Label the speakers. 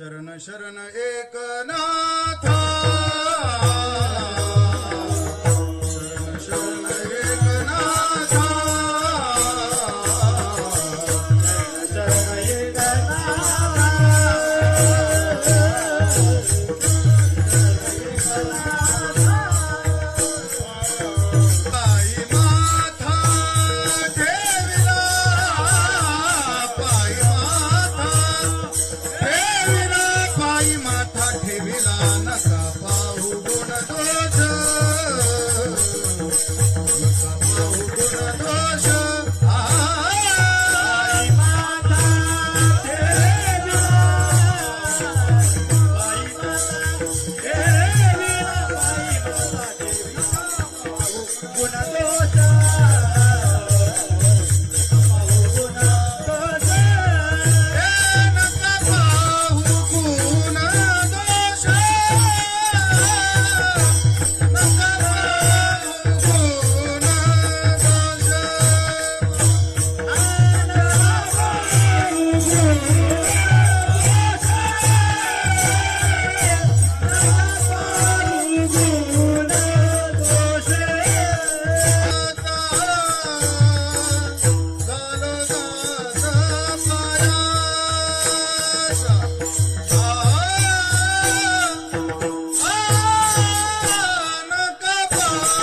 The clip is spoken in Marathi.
Speaker 1: Sharan Sharan एकनाथा Thank. Thank you.